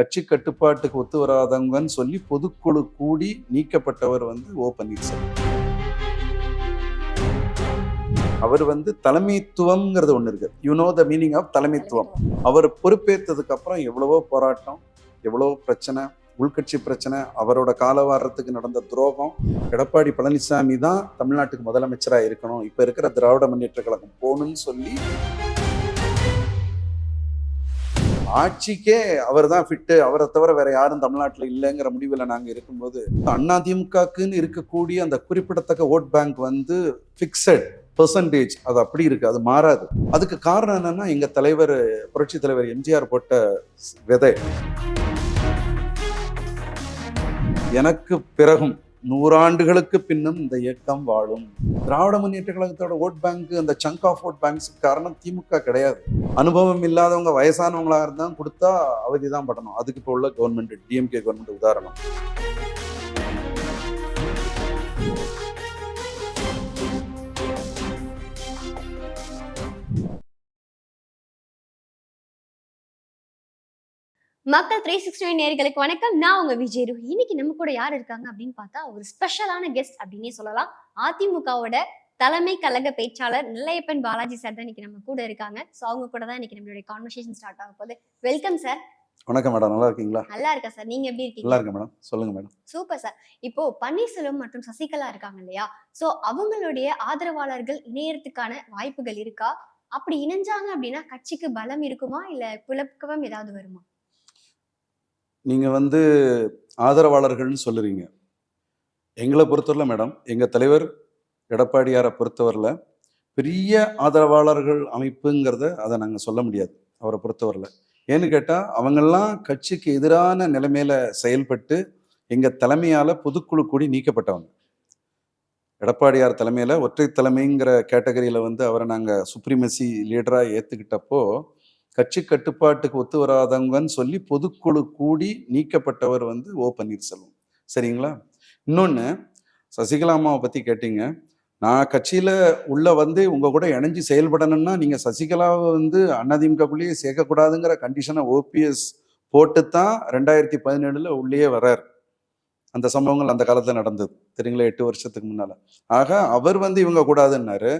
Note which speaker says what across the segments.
Speaker 1: கட்சி கட்டுப்பாட்டுக்கு ஒத்து வராதவங்கன்னு சொல்லி பொதுக்குழு கூடி நீக்கப்பட்டவர் வந்து ஓ பன்னீர்செல்வம். அவர் வந்து தலைமைத்துவம்ங்கிறது ஒன்று இருக்கு. You know the meaning of தலைமைத்துவம். அவர் பொறுப்பேற்றதுக்கு அப்புறம் எவ்வளவோ போராட்டம் எவ்வளவோ பிரச்சனை உள்கட்சி பிரச்சனை அவரோட காலவாரத்துக்கு நடந்த துரோகம் எடப்பாடி பழனிசாமி தான் தமிழ்நாட்டுக்கு முதலமைச்சராக இருக்கணும். இப்போ இருக்கிற திராவிட முன்னேற்ற கழகம் போகணும்னு சொல்லி ஆட்சிக்கே அவர் தான் ஃபிட்டு அவரை தவிர வேற யாரும் தமிழ்நாட்டில் இல்லைங்கிற முடிவில் நாங்கள் இருக்கும்போது அண்ணா திமுகக்குன்னு இருக்கக்கூடிய அந்த குறிப்பிடத்தக்க ஓட் பேங்க் வந்து ஃபிக்ஸட் பெர்சன்டேஜ் அது அப்படி இருக்கு அது மாறாது. அதுக்கு காரணம் என்னன்னா எங்க தலைவர் புரட்சி தலைவர் எம்ஜிஆர் போட்ட விதை. எனக்கு பிறகும் நூறாண்டுகளுக்கு பின்னும் இந்த இயக்கம் வாழும். திராவிட முன்னேற்ற கழகத்தோட ஓட் பேங்க் அந்த சங்க் ஆஃப் ஓட் பேங்க்ஸ் காரணம் திமுக கிடையாது. அனுபவம் இல்லாதவங்க வயசானவங்களா இருந்தால் கொடுத்தா அவதி தான் படணும். அதுக்கு இப்போ உள்ள கவர்மெண்ட் டிஎம்கே கவர்மெண்ட் உதாரணம்.
Speaker 2: மக்கள் த்ரீ சிக்ஸ்டி நைன் நேர்களுக்கு வணக்கம். நான் உங்க விஜய் ருஹி. இன்னைக்கு நம்ம கூட யார் இருக்காங்க அப்படின்னு பார்த்தா ஒரு ஸ்பெஷலான கெஸ்ட் அப்படின்னே சொல்லலாம். அதிமுகவோட தலைமை கழக பேச்சாளர் நெல்லையப்பன் பாலாஜி சார் தான் இன்னைக்கு நம்ம கூட இருக்காங்க. ஸோ அவங்க கூட தான் இன்னைக்கு நம்மளுடைய கான்வர்சேஷன் ஸ்டார்ட் ஆக போகுது. வெல்கம் சார்
Speaker 1: வணக்கம் மேடம் நல்லா இருக்கீங்களா?
Speaker 2: நல்லா இருக்கா சார் நீங்க எப்படி
Speaker 1: நல்லா
Speaker 2: இருக்கீங்க
Speaker 1: இருக்கேன் மேடம் சொல்லுங்க மேடம்
Speaker 2: சூப்பர் சார் இப்போ பன்னீர்செல்வம் மற்றும் சசிகலா இருக்காங்க இல்லையா? சோ அவங்களுடைய ஆதரவாளர்கள் இணையறதுக்கான வாய்ப்புகள் இருக்கா? அப்படி இணைஞ்சாங்க அப்படின்னா கட்சிக்கு பலம் இருக்குமா? இல்ல குழப்பம் ஏதாவது வருமா?
Speaker 1: நீங்கள் வந்து ஆதரவாளர்கள்னு சொல்லுறீங்க. எங்களை பொறுத்தவரையில் மேடம் எங்கள் தலைவர் எடப்பாடியாரை பொறுத்தவரில் பெரிய ஆதரவாளர்கள் அமைப்புங்கிறத அதை நாங்கள் சொல்ல முடியாது அவரை பொறுத்தவரில் ஏன்னு கேட்டால் அவங்கெல்லாம் கட்சிக்கு எதிரான நிலைமையில் செயல்பட்டு எங்கள் தலைமையால் பொதுக்குழு கூடி நீக்கப்பட்டவங்க. எடப்பாடியார் தலைமையில் ஒற்றை தலைமைங்கிற கேட்டகரியில் வந்து அவரை நாங்கள் சுப்ரீமசி லீடராக ஏற்றுக்கிட்டப்போ கட்சி கட்டுப்பாட்டுக்கு ஒத்து வராதவங்கன்னு சொல்லி பொதுக்குழு கூடி நீக்கப்பட்டவர் வந்து ஓ பன்னீர்செல்வம். சரிங்களா? இன்னொன்று சசிகலா அம்மாவை பற்றி கேட்டீங்க. நான் கட்சியில் உள்ள வந்து உங்கள் கூட இணைஞ்சு செயல்படணும்னா நீங்கள் சசிகலாவை வந்து அதிமுகக்குள்ளேயே சேர்க்கக்கூடாதுங்கிற கண்டிஷனை ஓபிஎஸ் போட்டு தான் ரெண்டாயிரத்தி பதினேழில் உள்ளேயே வரார் அந்த சம்பவங்கள் அந்த காலத்தில் நடந்தது. தெரியுங்களா? எட்டு வருஷத்துக்கு முன்னால். ஆக அவர் வந்து இவங்க கூடாதுன்னாரு.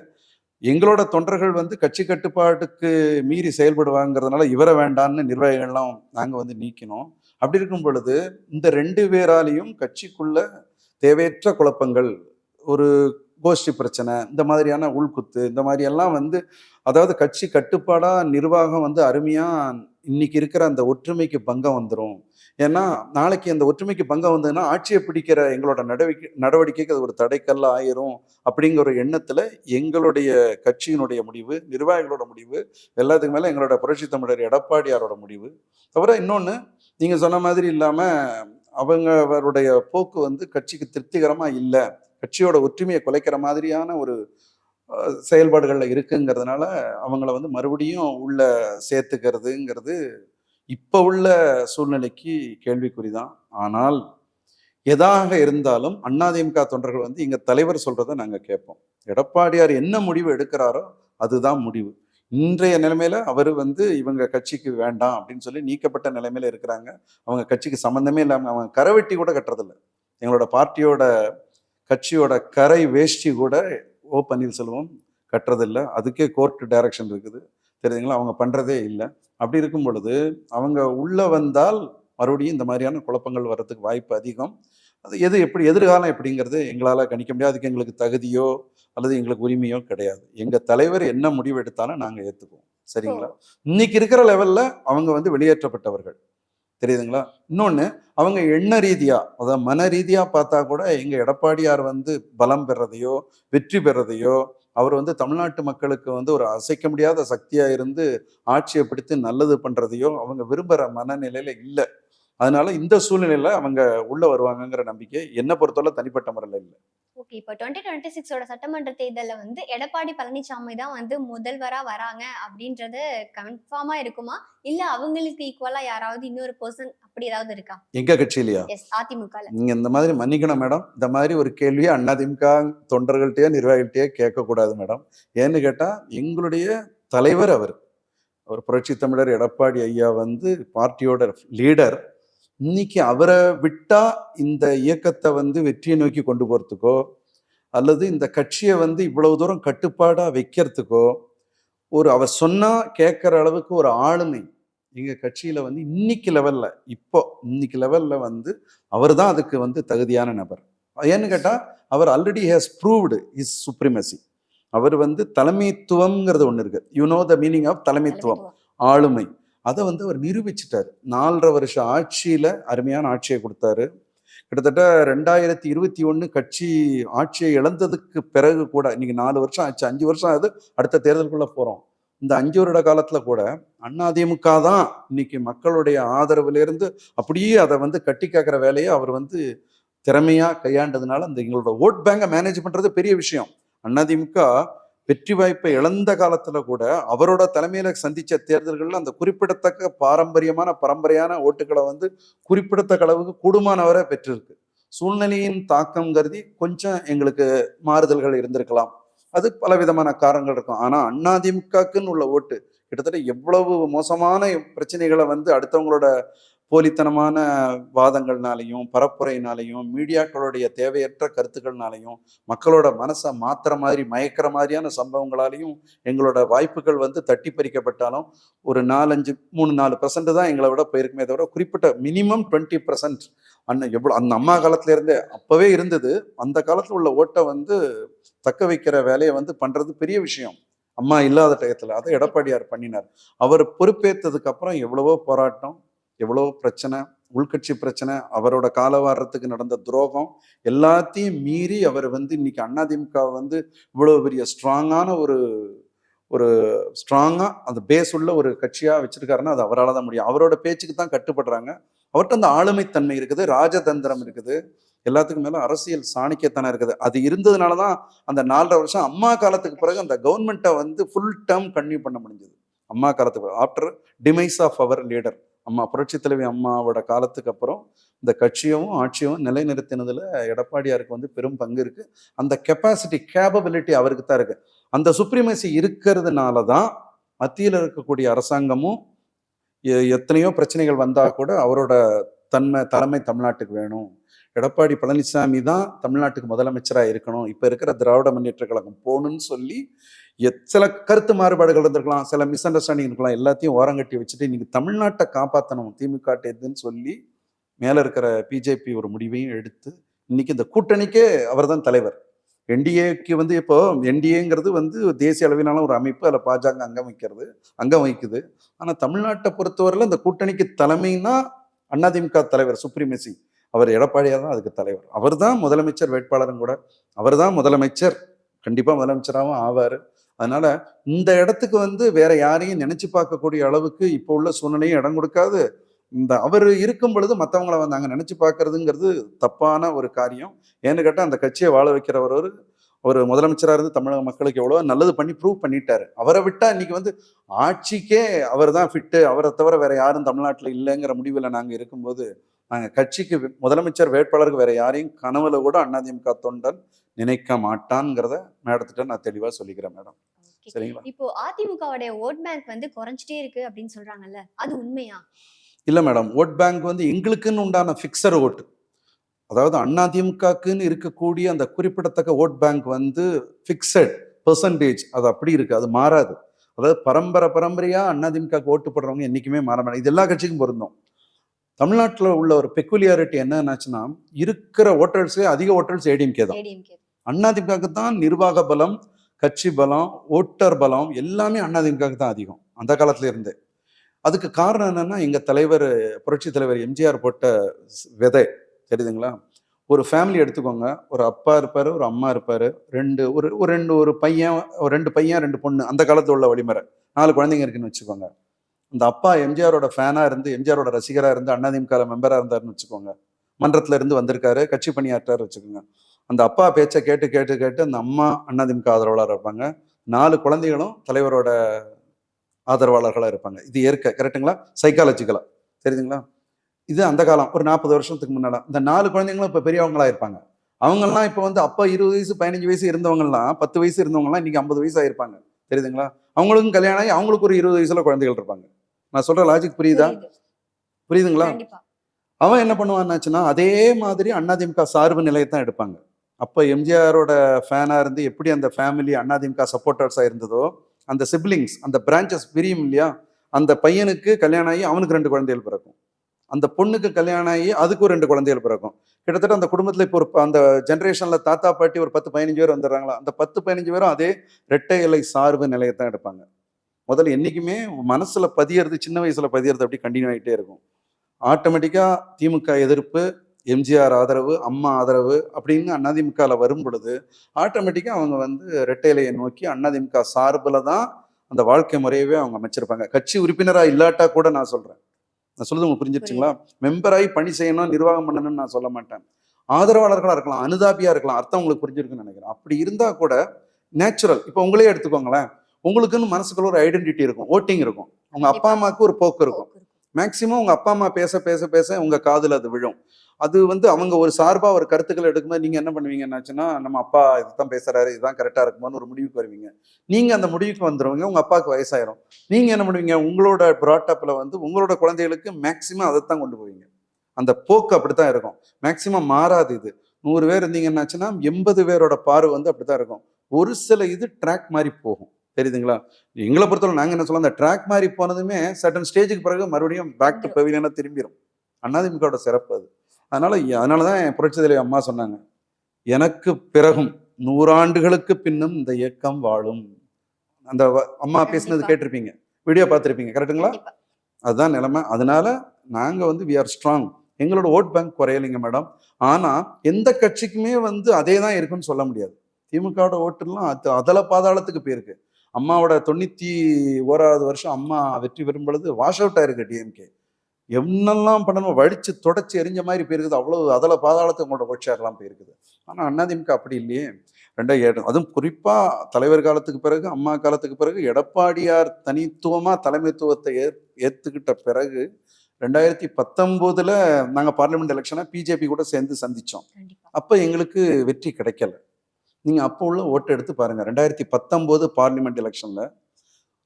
Speaker 1: எங்களோட தொண்டர்கள் வந்து கட்சி கட்டுப்பாட்டுக்கு மீறி செயல்படுவாங்கிறதுனால இவரை வேண்டான்னு நிர்வாகிகள்லாம் நாங்கள் வந்து நீக்கினோம். அப்படி இருக்கும் பொழுது இந்த ரெண்டு பேராலையும் கட்சிக்குள்ள தேவையற்ற குழப்பங்கள் ஒரு கோஷ்டி பிரச்சனை இந்த மாதிரியான உள்குத்து இந்த மாதிரி எல்லாம் வந்து அதாவது கட்சி கட்டுப்பாடாக நிர்வாகம் வந்து அருமையாக இன்னைக்கு இருக்கிற அந்த ஒற்றுமைக்கு பங்கம் வந்துடும் ஏன்னா நாளைக்கு அந்த ஒற்றுமைக்கு பங்கம் வந்ததுன்னா ஆட்சியை பிடிக்கிற எங்களோட நடவடிக்கை நடவடிக்கைக்கு அது ஒரு தடைக்கல்ல ஆயிரும் அப்படிங்கிற ஒரு எண்ணத்துல எங்களுடைய கட்சியினுடைய முடிவு நிர்வாகிகளோட முடிவு எல்லாத்துக்கு மேலே எங்களோட புரட்சி தமிழர் எடப்பாடியாரோட முடிவு. தவிர இன்னொன்று நீங்க சொன்ன மாதிரி இல்லாம அவங்க அவருடைய போக்கு வந்து கட்சிக்கு திருப்திகரமா இல்லை. கட்சியோட ஒற்றுமையை குலைக்கிற மாதிரியான ஒரு செயல்பாடுகளில் இருக்குங்கிறதுனால அவங்கள வந்து மறுபடியும் உள்ள சேர்த்துக்கிறதுங்கிறது இப்போ உள்ள சூழ்நிலைக்கு கேள்விக்குறி தான் ஆனால் எதாக இருந்தாலும் அதிமுக தொண்டர்கள் வந்து எங்கள் தலைவர் சொல்கிறத நாங்கள் கேட்போம். எடப்பாடியார் என்ன முடிவு எடுக்கிறாரோ அதுதான் முடிவு. இன்றைய நிலைமையில அவர் வந்து இவங்க கட்சிக்கு வேண்டாம் அப்படின்னு சொல்லி நீக்கப்பட்ட நிலைமையில இருக்கிறாங்க. அவங்க கட்சிக்கு சம்மந்தமே இல்லாமல் அவங்க கரவெட்டி கூட கட்டுறதில்ல. எங்களோட பார்ட்டியோட கட்சியோட கரை வேஷ்டி கூட ஓ பன்னீர்செல்வம் கட்டுறதில்ல. அதுக்கே கோர்ட் டைரக்ஷன் இருக்குது. தெரியுதுங்களா? அவங்க பண்றதே இல்லை. அப்படி இருக்கும் பொழுது அவங்க உள்ள வந்தால் மறுபடியும் இந்த மாதிரியான குழப்பங்கள் வர்றதுக்கு வாய்ப்பு அதிகம். அது எது எப்படி எதிர்காலம் எப்படிங்கிறது எங்களால் கணிக்க முடியாது. அதுக்கு எங்களுக்கு தகுதியோ அல்லது எங்களுக்கு உரிமையோ கிடையாது. எங்க தலைவர் என்ன முடிவு எடுத்தாலும் நாங்கள் ஏற்றுக்குவோம் சரிங்களா? இன்னைக்கு இருக்கிற லெவல்ல அவங்க வந்து வெளியேற்றப்பட்டவர்கள். தெரியுதுங்களா? இன்னொன்று அவங்க எண்ண ரீதியா அதாவது மன ரீதியா பார்த்தா கூட எங்க எடப்பாடியார் வந்து பலம் பெறதையோ வெற்றி பெறதையோ அவர் வந்து தமிழ்நாட்டு மக்களுக்கு வந்து ஒரு அசைக்க முடியாத சக்தியா இருந்து ஆட்சியை பிடித்து நல்லது பண்ணுறதையோ அவங்க விரும்புற மனநிலையில இல்லை. அதனால இந்த சூழ்நிலையில அவங்க உள்ளே வருவாங்கங்கிற நம்பிக்கை என்ன பொறுத்தவரை தனிப்பட்ட முறையில் இல்லை.
Speaker 2: ஓகே இப்போ டுவெண்ட்டி டுவெண்ட்டி சிக்ஸோட சட்டமன்ற தேர்தல்ல வந்து எடப்பாடி பழனிசாமி தான் வந்து முதல்வரா வராங்க அப்படின்றது கன்ஃபார்மா இருக்குமா? இல்ல அவங்களுக்கு ஈக்குவலா யாராவது இன்னொரு பர்சன் அப்படி ஏதாவது இருக்கா?
Speaker 1: எங்க கட்சியிலையா?
Speaker 2: எஸ் அதிமுகல.
Speaker 1: நீங்க இந்த மாதிரி மன்னிக்கணும் மேடம் இந்த மாதிரி ஒரு கேள்வியை அதிமுக தொண்டர்கள்ட்டயோ நிர்வாகிகள்ட்டயோ கேட்கக்கூடாது மேடம் ஏன்னு கேட்டா எங்களுடைய தலைவர் அவர். அவர் புரட்சி தமிழர் எடப்பாடி ஐயா வந்து பார்ட்டியோட லீடர் இன்னைக்கு அவரை விட்டா இந்த இயக்கத்தை வந்து வெற்றியை நோக்கி கொண்டு போறதுக்கோ அல்லது இந்த கட்சியை வந்து இவ்வளவு தூரம் கட்டுப்பாடா வைக்கிறதுக்கோ ஒரு அவர் சொன்னா கேட்கிற அளவுக்கு ஒரு ஆளுமை எங்க கட்சியில வந்து இன்னைக்கு லெவல்ல இப்போ இன்னைக்கு லெவல்ல வந்து அவர் தான் அதுக்கு வந்து தகுதியான நபர். ஏன்னு கேட்டா அவர் already has proved is supremacy அவர் வந்து தலைமைத்துவம்ங்கிறது ஒன்று இருக்கு. You know the meaning of தலைமைத்துவம். ஆளுமை. அதை வந்து அவர் நிரூபிச்சிட்டார். நாலரை வருஷம் ஆட்சியில் அருமையான ஆட்சியை கொடுத்தாரு. கிட்டத்தட்ட ரெண்டாயிரத்தி இருபத்தி ஒன்று கட்சி ஆட்சியை இழந்ததுக்கு பிறகு கூட இன்னைக்கு நாலு வருஷம் ஆச்சு அஞ்சு வருஷம் ஆகுது அடுத்த தேர்தலுக்குள்ளே போகிறோம் இந்த அஞ்சு வருட காலத்தில் கூட அதிமுக தான் இன்னைக்கு மக்களுடைய ஆதரவுலேருந்து அப்படியே அதை வந்து கட்டி காக்கிற வேலையை அவர் வந்து திறமையாக கையாண்டதுனால அந்த எங்களோட ஓட் பேங்கை மேனேஜ் பண்ணுறது பெரிய விஷயம். அதிமுக வெற்றி வாய்ப்பை இழந்த காலத்துல கூட அவரோட தலைமையில சந்திச்ச தேர்தல்கள்ல அந்த குறிப்பிடத்தக்க பாரம்பரியமான பரம்பரையான ஓட்டுகளை வந்து குறிப்பிடத்தக்க அளவுக்கு கூடுமானவரை பெற்றிருக்கு. சூழ்நிலையின் தாக்கம் கருதி கொஞ்சம் எங்களுக்கு மாறுதல்கள் இருந்திருக்கலாம். அது பல விதமான காரணங்கள் இருக்கும். ஆனா அண்ணாதிமுகக்குன்னு உள்ள ஓட்டு கிட்டத்தட்ட எவ்வளவு மோசமான பிரச்சனைகளை வந்து அடுத்தவங்களோட போலித்தனமான வாதங்கள்னாலையும் பரப்புரையினாலையும் மீடியாக்களுடைய தேவையற்ற கருத்துக்கள்னாலையும் மக்களோட மனசை மாத்துற மாதிரி மயக்கிற மாதிரியான சம்பவங்களாலையும் எங்களோட வாய்ப்புகள் வந்து தட்டி பறிக்கப்பட்டாலும் ஒரு நாலஞ்சு மூணு நாலு பர்சன்ட் தான் எங்களை விட போயிருக்குமே தவிர குறிப்பிட்ட மினிமம் டுவெண்ட்டி பர்சன்ட் அண்ணன் எவ்வளோ அந்த அம்மா காலத்துல இருந்தே அப்பவே இருந்தது. அந்த காலத்தில் உள்ள ஓட்டை வந்து தக்க வைக்கிற வேலையை வந்து பண்றது பெரிய விஷயம். அம்மா இல்லாத டயத்தில் அதை எடப்பாடியார் பண்ணினார். அவர் பொறுப்பேற்றதுக்கு அப்புறம் எவ்வளவோ போராட்டம் எவ்வளோ பிரச்சனை உள்கட்சி பிரச்சனை அவரோட காலவாரத்துக்கு நடந்த துரோகம் எல்லாத்தையும் மீறி அவர் வந்து இன்னைக்கு அதிமுக வந்து இவ்வளோ பெரிய ஸ்ட்ராங்கான ஒரு ஒரு ஸ்ட்ராங்காக அந்த பேஸ் உள்ள ஒரு கட்சியாக வச்சிருக்காருன்னா அது அவரால் தான் முடியும். அவரோட பேச்சுக்கு தான் கட்டுப்படுறாங்க. அவர்கிட்ட அந்த ஆளுமைத்தன்மை இருக்குது ராஜதந்திரம் இருக்குது. எல்லாத்துக்கும் மேலே அரசியல் சாணிக்கத்தனம் இருக்குது. அது இருந்ததுனால தான் அந்த நாலரை வருஷம் அம்மா காலத்துக்கு பிறகு அந்த கவர்மெண்ட்டை வந்து ஃபுல் டேர்ம் கன்டினியூ பண்ண முடிஞ்சது. அம்மா காலத்துக்கு after demise of our leader அம்மா புரட்சி தலைவி அம்மாவோட காலத்துக்கு அப்புறம் இந்த கட்சியும் ஆட்சியும் நிலைநிறுத்தினதுல எடப்பாடியாருக்கு வந்து பெரும் பங்கு இருக்கு. அந்த கெப்பாசிட்டி கேபபிலிட்டி அவருக்கு தான் இருக்கு. அந்த சுப்ரீமசி இருக்கிறதுனால தான் மத்தியில் இருக்கக்கூடிய அரசாங்கமும் எ- எத்தனையோ பிரச்சனைகள் வந்தா கூட அவரோட தன்மை தலைமை தமிழ்நாட்டுக்கு வேணும். எடப்பாடி பழனிசாமி தான் தமிழ்நாட்டுக்கு முதலமைச்சராக இருக்கணும். இப்போ இருக்கிற திராவிட முன்னேற்ற கழகம் போகணும்னு சொல்லி சில கருத்து மாறுபாடுகள் இருந்திருக்கலாம் சில மிஸ் அண்டர்ஸ்டாண்டிங் இருக்கலாம் எல்லாத்தையும் ஓரங்கட்டி வச்சுட்டு இன்னைக்கு தமிழ்நாட்டை காப்பாற்றணும் திமுக எதுன்னு சொல்லி மேலே இருக்கிற பிஜேபி ஒரு முடிவையும் எடுத்து இன்னைக்கு இந்த கூட்டணிக்கே அவர்தான் தலைவர். என்டிஏக்கு வந்து இப்போ என்டிஏங்கிறது வந்து தேசிய அளவிலான ஒரு அமைப்பு அதில் பாஜக அங்கம் வைக்கிறது அங்கம் வகிக்குது ஆனால் தமிழ்நாட்டை பொறுத்தவரையில் இந்த கூட்டணிக்கு தலைமைன்னா அதிமுக தலைவர் சுப்ரீமசி. அவர் எடப்பாடியாக தான் அதுக்கு தலைவர். அவர் தான் முதலமைச்சர் வேட்பாளரும் கூட. அவர் தான் முதலமைச்சர். கண்டிப்பாக முதலமைச்சராகவும் ஆவார். அதனால இந்த இடத்துக்கு வந்து வேற யாரையும் நினைச்சு பார்க்கக்கூடிய அளவுக்கு இப்போ உள்ள சூழ்நிலையும் இடம் கொடுக்காது. இந்த அவர் இருக்கும் பொழுது மற்றவங்கள வந்து அங்கே நினைச்சு பார்க்கறதுங்கிறது தப்பான ஒரு காரியம். ஏன்னு கேட்டால் அந்த கட்சியை வாழ வைக்கிறவர் ஒரு ஒரு முதலமைச்சராக இருந்து தமிழக மக்களுக்கு எவ்வளோ நல்லது பண்ணி ப்ரூவ் பண்ணிட்டாரு. அவரை விட்டால் இன்னைக்கு வந்து ஆட்சிக்கே அவர் தான் ஃபிட்டு அவரை தவிர வேற யாரும் தமிழ்நாட்டில் இல்லைங்கிற முடிவில் நாங்கள் இருக்கும்போது நாங்கள் கட்சிக்கு முதலமைச்சர் வேட்பாளருக்கு வேற யாரையும் கனவுல கூட அதிமுக தொண்டன் நினைக்க மாட்டான்ங்கிறத மேடத்திட்ட நான் தெளிவாக சொல்லிக்கிறேன் மேடம். சரிங்களா?
Speaker 2: இப்போ அதிமுகவுடைய ஓட் பேங்க் வந்து குறைஞ்சிட்டே இருக்கு அப்படின்னு சொல்றாங்கல்ல அது உண்மையா?
Speaker 1: இல்லை மேடம் ஓட் பேங்க் வந்து எங்களுக்குன்னு உண்டான ஃபிக்ஸர் ஓட்டு அதாவது அதிமுகக்குன்னு இருக்கக்கூடிய அந்த குறிப்பிடத்தக்க ஓட் பேங்க் வந்து ஃபிக்ஸட் பெர்சன்டேஜ் அது அப்படி இருக்கு அது மாறாது. அதாவது பரம்பரை பரம்பரையா அதிமுக ஓட்டு போடுறவங்க என்னைக்குமே மாற மாட்டாங்க. இது எல்லா கட்சிக்கும் பொருந்தும். தமிழ்நாட்டில் உள்ள ஒரு பெக்குலியாரிட்டி என்னன்னாச்சுன்னா இருக்கிற ஓட்டர்ஸ்லேயே அதிக ஓட்டர்ஸ் ஏடிஎம்கே தான்.
Speaker 2: ஏடிஎம்கே
Speaker 1: அதிமுகவுக்கு தான் நிர்வாக பலம் கட்சி பலம் ஓட்டர் பலம் எல்லாமே அதிமுகவுக்கு தான் அதிகம் அந்த காலத்துல இருந்தே. அதுக்கு காரணம் என்னன்னா எங்க தலைவர் புரட்சி தலைவர் எம்ஜிஆர் போட்ட விதை தெரியுதுங்களா? ஒரு ஃபேமிலி எடுத்துக்கோங்க. ஒரு அப்பா இருப்பார் ஒரு அம்மா இருப்பார் ரெண்டு ஒரு ஒரு ரெண்டு ஒரு பையன் ஒரு ரெண்டு பையன் ரெண்டு பொண்ணு அந்த காலத்தில் உள்ள வழிமுறை. நாலு குழந்தைங்க இருக்குன்னு வச்சுக்கோங்க. அந்த அப்பா எம்ஜிஆரோட ஃபேனாக இருந்து எம்ஜிஆரோட ரசிகராக இருந்து அண்ணாதிமுக மெம்பராக இருந்தாருன்னு வச்சுக்கோங்க. மன்றத்தில் இருந்து வந்திருக்காரு கட்சி பணியாற்றாரு வச்சுக்கோங்க. அந்த அப்பா பேச்சை கேட்டு கேட்டு கேட்டு அந்த அம்மா அதிமுக ஆதரவாளராக இருப்பாங்க. நாலு குழந்தைகளும் தலைவரோட ஆதரவாளர்களாக இருப்பாங்க. இது ஏற்க கரெக்டுங்களா சைக்காலஜிக்கலா தெரியுதுங்களா? இது அந்த காலம் ஒரு நாற்பது வருஷத்துக்கு முன்னால. இந்த நாலு குழந்தைங்களும் இப்போ பெரியவங்களா இருப்பாங்க. அவங்கெல்லாம் இப்போ வந்து அப்பா இருபது வயசு பதினஞ்சு வயசு இருந்தவங்கலாம் பத்து வயசு இருந்தவங்கலாம் இன்னைக்கு ஐம்பது வயசு ஆயிருப்பாங்க. தெரியுதுங்களா? அவங்களுக்கும் கல்யாணம் ஆகி அவங்களுக்கு ஒரு இருபது வயசுல குழந்தைகள் இருப்பாங்க. நான் சொல்ற லாஜிக் புரியுதா?
Speaker 2: புரியுது.
Speaker 1: புரியுதுங்களா? அவன் என்ன பண்ணுவான்னாச்சுன்னா அதே மாதிரி அதிமுக சார்பு நிலையத்தான் எடுப்பாங்க. அப்போ எம்ஜிஆரோட ஃபேனாக இருந்து எப்படி அந்த ஃபேமிலி அண்ணாதிமுக சப்போர்ட்டர்ஸாக இருந்ததோ அந்த சிப்ளிங்ஸ் அந்த பிரான்ச்சஸ் பிரியும் இல்லையா அந்த பையனுக்கு கல்யாணம் ஆகி அவனுக்கு ரெண்டு குழந்தைகள் பிறக்கும். அந்த பொண்ணுக்கு கல்யாணம் ஆகி அதுக்கும் ரெண்டு குழந்தைகள் பிறக்கும். கிட்டத்தட்ட அந்த குடும்பத்தில் இப்போ ஒரு அந்த ஜென்ரேஷனில் தாத்தா பாட்டி ஒரு பத்து பதினஞ்சு பேர் வந்துடுறாங்களா அந்த பத்து பதினஞ்சு பேரும் அதே ரெட்டை இலை சார்பு நிலையத்தான் எடுப்பாங்க. முதல்ல என்னைக்குமே மனசில் பதியறது சின்ன வயசில் பதியறது அப்படி கண்டினியூ ஆகிட்டே இருக்கும். ஆட்டோமேட்டிக்காக திமுக எதிர்ப்பு எம்ஜிஆர் ஆதரவு அம்மா ஆதரவு அப்படின்னு அதிமுகவில் வரும் பொழுது ஆட்டோமேட்டிக்காக அவங்க வந்து இரட்டை இலையை நோக்கி அதிமுக சார்பில் தான் அந்த வாழ்க்கை முறையவே அவங்க அமைச்சிருப்பாங்க. கட்சி உறுப்பினராக இல்லாட்டா கூட நான் சொல்கிறேன் நான் சொல்றது உங்களுக்கு புரிஞ்சிருச்சுங்களா? மெம்பராகி பணி செய்யணும் நிர்வாகம் பண்ணணும்னு நான் சொல்ல மாட்டேன். ஆதரவாளர்களாக இருக்கலாம் அனுதாபியாக இருக்கலாம் அர்த்தம் உங்களுக்கு புரிஞ்சிருக்குன்னு நினைக்கிறேன். அப்படி இருந்தால் கூட நேச்சுரல் இப்போ உங்களே எடுத்துக்கோங்களேன். உங்களுக்குன்னு மனசுக்குள்ள ஒரு ஐடென்டிட்டி இருக்கும் ஓட்டிங் இருக்கும். உங்க அப்பா அம்மாவுக்கு ஒரு போக்கு இருக்கும். மேக்சிமம் உங்கள் அப்பா அம்மா பேச பேச பேச உங்கள் காதில் அது விழும். அது வந்து அவங்க ஒரு சார்பாக ஒரு கருத்துக்களை எடுக்கும்போது நீங்கள் என்ன பண்ணுவீங்கன்னாச்சுன்னா நம்ம அப்பா இதுதான் பேசுகிறாரு இதுதான் கரெக்டாக இருக்குமான்னு ஒரு முடிவுக்கு வருவீங்க. நீங்கள் அந்த முடிவுக்கு வந்துடுவீங்க உங்கள் அப்பாவுக்கு வயசாயிரும். நீங்கள் என்ன பண்ணுவீங்க? உங்களோட ப்ராட்டப்பில் வந்து உங்களோட குழந்தைகளுக்கு மேக்சிமம் அதை தான் கொண்டு போவீங்க. அந்த போக்கு அப்படி தான் இருக்கும். மேக்சிமம் மாறாது இது. நூறு பேர் இருந்தீங்கன்னாச்சுன்னா எண்பது பேரோட பார்வை வந்து அப்படி தான் இருக்கும். ஒரு சில இது ட்ராக் மாதிரி போகும். தெரியுதுங்களா? எங்களை பொறுத்தவரை நாங்க என்ன சொல்ல அந்த ட்ராக் மாதிரி போனதுமே சட்டன் ஸ்டேஜுக்கு பிறகு மறுபடியும் பேக் டு பெவிலியனா திரும்பிடும் அண்ணாதிமுகவோட சிறப்பு அது. அதனால அதனால தான் என் புரட்சி தலைவி அம்மா சொன்னாங்க எனக்கு பிறகும் நூறாண்டுகளுக்கு பின்னும் இந்த இயக்கம் வாழும். அந்த அம்மா பேசினது. கேட்டிருப்பீங்க வீடியோ பார்த்திருப்பீங்க கரெக்ட்டுங்களா?
Speaker 2: கண்டிப்பா.
Speaker 1: அதுதான் நிலைமை. அதனால நாங்க வந்து வி ஆர் ஸ்ட்ராங் எங்களோட ஓட் பேங்க் குறையலைங்க மேடம் ஆனா எந்த கட்சிக்குமே வந்து அதே தான் இருக்குன்னு சொல்ல முடியாது. திமுகவோட ஓட்டுலாம் அது அதல பாதாளத்துக்கு போயிருக்கு. அம்மாவோட தொண்ணூத்தி ஓராவது வருஷம் அம்மா வெற்றி பெறும் பொழுது வாஷ் அவுட் ஆயிருக்கு டிஎம்கே என்னெல்லாம் பண்ணணும் வடிச்சு தொடச்சி எரிஞ்ச மாதிரி போயிருக்குது. அவ்வளவு அதல பாதாளத்துக்கு உங்களோட ஓட் ஷேர்லாம் போயிருக்குது. ஆனா அதிமுக அப்படி இல்லையே. ரெண்டாயிரம் ஏழு அதுவும் குறிப்பா தலைவர் காலத்துக்கு பிறகு அம்மா காலத்துக்கு பிறகு எடப்பாடியார் தனித்துவமா தலைமைத்துவத்தை ஏ ஏத்துக்கிட்ட பிறகு ரெண்டாயிரத்தி பத்தொன்பதுல நாங்க பார்லிமெண்ட் எலெக்ஷனை பிஜேபி கூட சேர்ந்து
Speaker 2: கண்டிப்பா.
Speaker 1: அப்ப எங்களுக்கு வெற்றி கிடைக்கல. நீங்க அப்போ உள்ள ஓட்டு எடுத்து பாருங்க. ரெண்டாயிரத்தி பத்தொன்பது பார்லிமெண்ட் எலெக்ஷன்ல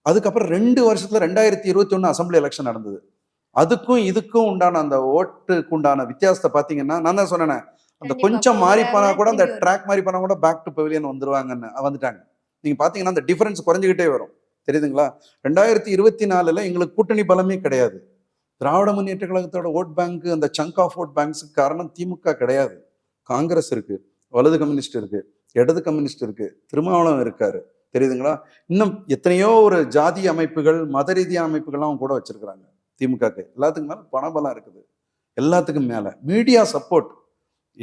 Speaker 1: அதுக்கப்புறம் ரெண்டு வருஷத்துல ரெண்டாயிரத்தி இருபத்தி ஒண்ணு அசம்பிளி எலெக்ஷன் நடந்தது. அதுக்கும் இதுக்கும் உண்டான அந்த ஓட்டுக்கு உண்டான வித்தியாசத்தை பாத்தீங்கன்னா நான் தான் சொன்னேனே அந்த. கொஞ்சம் மாறி போனா கூட அந்த. ட்ராக் மாறி போனா கூட பேக் டு பெவிலியன் வந்துருவாங்கன்னு வந்துட்டாங்க. நீங்க பாத்தீங்கன்னா அந்த டிஃபரன்ஸ் குறைஞ்சிக்கிட்டே வரும். தெரியுதுங்களா? ரெண்டாயிரத்தி இருபத்தி நாலுல எங்களுக்கு கூட்டணி பலமே கிடையாது. திராவிட முன்னேற்ற கழகத்தோட ஓட் பேங்க் அந்த சங்க் ஆஃப் ஓட் பேங்க்ஸுக்கு காரணம் திமுக கிடையாது. காங்கிரஸ் இருக்கு வலது கம்யூனிஸ்ட் இருக்கு. இடது கம்யூனிஸ்ட் இருக்கு திருமாவளவன் இருக்காரு. தெரியுதுங்களா? இன்னும் எத்தனையோ ஒரு ஜாதி அமைப்புகள் மத ரீதியான அமைப்புகள்லாம் கூட வச்சிருக்கிறாங்க திமுகக்கு. எல்லாத்துக்கும் மேலே பணபலம் இருக்குது. எல்லாத்துக்கும் மேலே. Media support.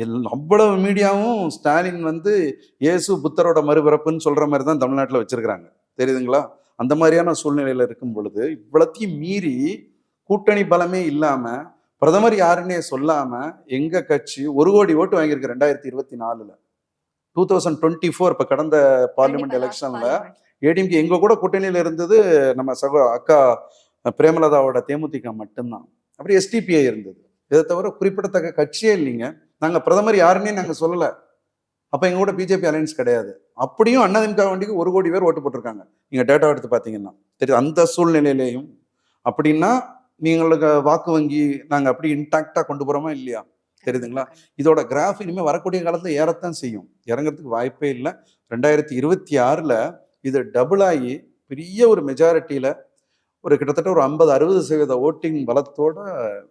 Speaker 1: எல் அவ்வளவு மீடியாவும் ஸ்டாலின் வந்து இயேசு புத்தரோட மறுபிறப்புன்னு சொல்கிற மாதிரி தான் தமிழ்நாட்டில் வச்சுருக்கிறாங்க. தெரியுதுங்களா? அந்த மாதிரியான சூழ்நிலையில் இருக்கும் பொழுது இவ்வளத்தையும் மீறி கூட்டணி பலமே இல்லாமல் பிரதமர் யாருன்னே சொல்லாமல் எங்கள் கட்சி ஒரு கோடி ஓட்டு வாங்கியிருக்கு ரெண்டாயிரத்தி இருபத்தி நாலில். டூ தௌசண்ட் டுவெண்ட்டி ஃபோர் இப்போ கடந்த பார்லிமெண்ட் எலெக்ஷன்ல. ஏடிஎம்கே எங்க கூட கூட்டணியில இருந்தது நம்ம சகோ அக்கா பிரேமலதாவோட தேமுதிக மட்டும்தான். அப்படி எஸ்டிபிஐ இருந்தது. இதை தவிர குறிப்பிடத்தக்க கட்சியே இல்லைங்க. நாங்க பிரதமர் யாருன்னே நாங்க சொல்லல. அப்ப எங்க கூட பிஜேபி அலையன்ஸ் கிடையாது. அப்படியும் அண்ணாதிமுக வண்டிக்கு ஒரு கோடி பேர் ஓட்டு போட்டிருக்காங்க. நீங்க டேட்டா எடுத்து பாத்தீங்கன்னா. தெரியும் அந்த சூழ்நிலையிலையும். அப்படின்னா நீங்களுக்கு வாக்கு வங்கி நாங்க அப்படி இன்டாக்டா கொண்டு போறோமா இல்லையா? தெரியுதுங்களா? இதோட கிராஃப் இனிமேல் வரக்கூடிய காலத்தில் ஏறத்தான் செய்யும். இறங்குறதுக்கு வாய்ப்பே இல்லை. ரெண்டாயிரத்தி இருபத்தி ஆறில் இது டபுள் ஆகி பெரிய ஒரு மெஜாரிட்டியில் ஒரு கிட்டத்தட்ட ஒரு ஐம்பது அறுபது சதவீத ஓட்டிங் பலத்தோட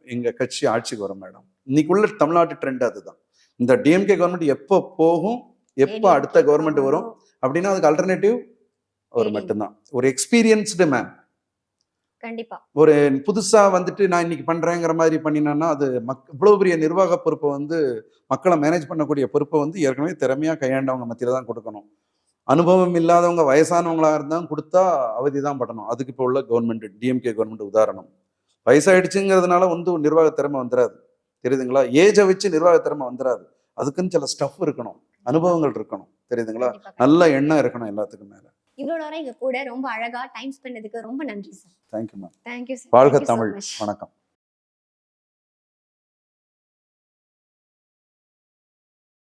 Speaker 1: எங்கள் கட்சி ஆட்சிக்கு வரும் மேடம் இன்னைக்குள்ள தமிழ்நாட்டு ட்ரெண்ட் அதுதான். இந்த டிஎம்கே கவர்மெண்ட் எப்போ போகும் எப்போ அடுத்த கவர்மெண்ட் வரும் அப்படின்னா அதுக்கு அல்டர்னேட்டிவ் அவர். மட்டும்தான். ஒரு எக்ஸ்பீரியன்ஸ்டு மேன்
Speaker 2: கண்டிப்பா.
Speaker 1: ஒரு புதுசா வந்துட்டு நான் இன்னைக்கு பண்றேங்கிற மாதிரி பண்ணினேன்னா அது மக் இவ்வளவு பெரிய நிர்வாக பொறுப்பை வந்து மக்களை மேனேஜ் பண்ணக்கூடிய பொறுப்பை வந்து ஏற்கனவே திறமையா கையாண்டவங்க மத்தியில தான் கொடுக்கணும். அனுபவம் இல்லாதவங்க வயசானவங்களா இருந்தாலும் கொடுத்தா அவதி தான் படணும். அதுக்கு இப்போ உள்ள கவர்மெண்ட் டிஎம்கே கவர்மெண்ட் உதாரணம். வயசாயிடுச்சுங்கிறதுனால வந்து நிர்வாக திறமை வந்துடாது தெரியுதுங்களா? ஏஜை வச்சு நிர்வாக திறமை வந்துடாது அதுக்குன்னு சில ஸ்டஃப் இருக்கணும். அனுபவங்கள் இருக்கணும். தெரியுதுங்களா? நல்ல எண்ணம் இருக்கணும் எல்லாத்துக்கும் மேல.
Speaker 2: இவ்வளவு நேரம் எங்க கூட ரொம்ப அழகா டைம் ஸ்பெண்டதுக்கு ரொம்ப நன்றி sir
Speaker 1: thank you ma'am
Speaker 2: thank you sir
Speaker 1: வாழ்க தமிழ். வணக்கம்.